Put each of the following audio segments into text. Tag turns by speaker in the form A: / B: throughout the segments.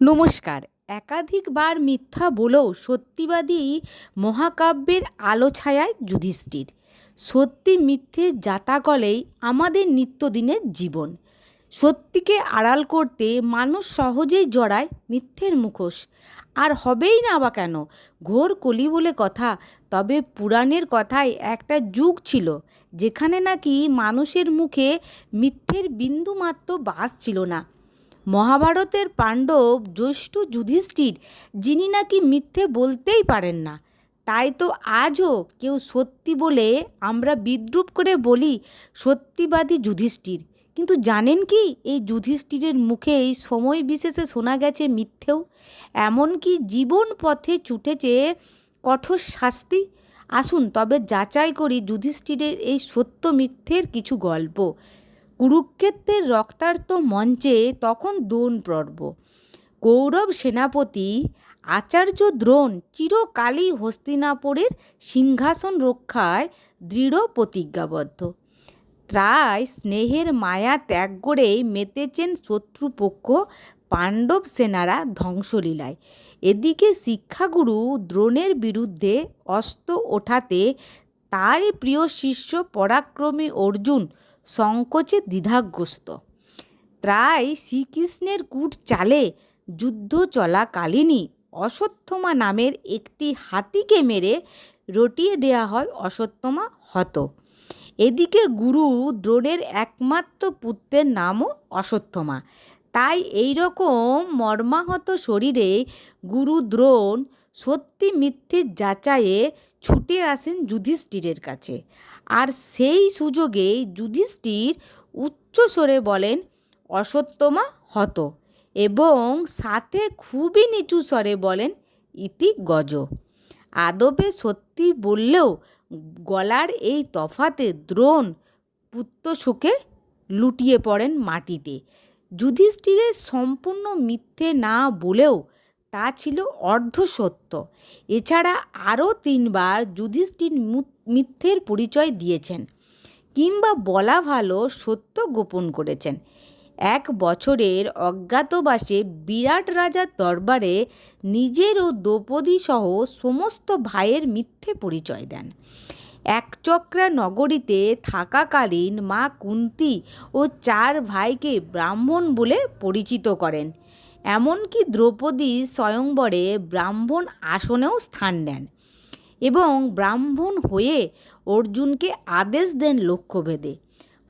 A: নমস্কার। একাধিকবার মিথ্যা বলেও সত্যিবাদী মহাকাব্যের আলো ছায়ায় যুধিষ্ঠির। সত্যি মিথ্যে জাতাকলেই আমাদের নিত্যদিনের জীবন। সত্যিকে আড়াল করতে মানুষ সহজেই জড়ায় মিথ্যের মুখোশ। আর হবেই না বা কেন? ঘোর কলি বলে কথা, তবে পুরাণের কথায় একটা যুগ ছিল, যেখানে নাকি মানুষের মুখে মিথ্যের বিন্দুমাত্র বাস ছিল না। মহাভারতের পাণ্ডব জ্যৈষ্ঠ যুধিষ্ঠির, যিনি নাকি মিথ্যে বলতেই পারেন না। তাই তো আজও কেউ সত্যি বলে আমরা বিদ্রুপ করে বলি সত্যিবাদী যুধিষ্ঠির। কিন্তু জানেন কি, এই যুধিষ্ঠিরের মুখেই সময় বিশেষে শোনা গেছে মিথ্যেও। এমনকি জীবন পথে ছুটেছে কঠোর শাস্তি। আসুন তবে যাচাই করি যুধিষ্ঠিরের এই সত্য মিথ্যের কিছু গল্প। কুরুক্ষেত্রের রক্তার্ত মঞ্চে তখন দোন পর্ব কৌরব সেনাপতি, আচার্য দ্রোণ চিরকালই হস্তিনাপুরের সিংহাসন রক্ষায় দৃঢ় প্রতিজ্ঞাবদ্ধ। ত্রায় স্নেহের মায়া ত্যাগ করেই মেতেছেন শত্রুপক্ষ পাণ্ডব সেনারা ধ্বংসলীলায়। এদিকে শিক্ষাগুরু দ্রোণের বিরুদ্ধে অস্ত্র ওঠাতে তারই প্রিয় শিষ্য পরাক্রমী অর্জুন সংকোচে দ্বিধাগ্রস্ত। ত্রায় শ্রীকৃষ্ণের কূট চালে যুদ্ধ চলাকালীনই অশ্বত্থমা নামের একটি হাতিকে মেরে রটিয়ে দেয়া হয় অশ্বত্থমা হত। এদিকে গুরু দ্রোণের একমাত্র পুত্রের নামও অশ্বত্থমা। তাই এই রকম মর্মাহত শরীরে গুরু দ্রোণ সত্যি মিথ্যে যাচাইয়ে ছুটে আসেন যুধিষ্ঠিরের কাছে। আর সেই সুযোগে যুধিষ্ঠির উচ্চস্বরে বলেন, অশ্বত্থমা হত এবং সাথে খুবই নিচু স্বরে বলেন, ইতি গজ। আদবে সত্যি বললেও গলার এই তফাতে দ্রোণ পুত্রশোকে লুটিয়ে পড়েন মাটিতে। যুধিষ্ঠিরের সম্পূর্ণ মিথ্যে না বলেও তা ছিল অর্ধসত্য। এছাড়া আরও তিনবার যুধিষ্ঠির মিথ্যের পরিচয় দিয়েছেন কিংবা বলা ভালো সত্য গোপন করেছেন। এক বছরের অজ্ঞাতবাসে বিরাট রাজার দরবারে নিজের ও দ্রৌপদী সহ সমস্ত ভাইয়ের মিথ্যে পরিচয় দেন। একচক্রা নগরীতে থাকাকালীন মা কুন্তি ও চার ভাইকে ব্রাহ্মণ বলে পরিচিত করেন। এমনকি দ্রৌপদী স্বয়ংবরে ব্রাহ্মণ আসনেও স্থান নেন এবং ব্রাহ্মণ হয়ে অর্জুনকে আদেশ দেন লক্ষ্যভেদে।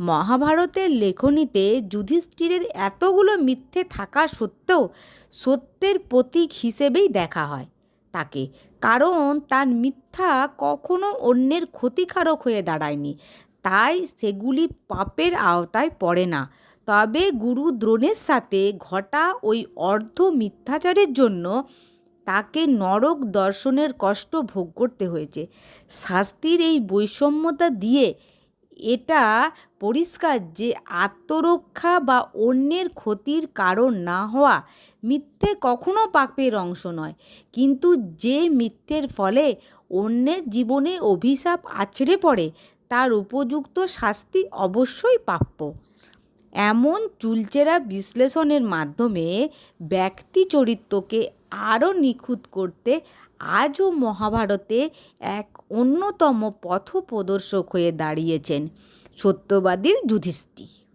A: মহাভারতের লেখনীতে যুধিষ্ঠিরের এতগুলো মিথ্যে থাকা সত্ত্বেও সত্যের প্রতীক হিসেবেই দেখা হয়। তাকে কারণ তার মিথ্যা কখনো অন্যের ক্ষতিকারক হয়ে দাঁড়ায়নি, তাই সেগুলি পাপের আওতায় পড়ে না। তবে গুরু দ্রোণের সাথে ঘটা ওই অর্ধ মিথ্যাচারের জন্য তাকে নরক দর্শনের কষ্ট ভোগ করতে হয়েছে। শাস্তির এই বৈষম্যতা দিয়ে এটা পরিষ্কার যে আত্মরক্ষা বা অন্যের ক্ষতির কারণ না হওয়া মিথ্যে কখনো পাপের অংশ নয়। কিন্তু যে মিথ্যের ফলে অন্যের জীবনে অভিশাপ আছড়ে পড়ে, তার উপযুক্ত শাস্তি অবশ্যই প্রাপ্য। এমন চুলচেরা বিশ্লেষণের মাধ্যমে ব্যক্তি চরিত্রকে আরও নিখুঁত করতে আজও মহাভারতে এক অন্যতম পথ প্রদর্শক হয়ে দাঁড়িয়েছেন সত্যবাদীর যুধিষ্ঠির।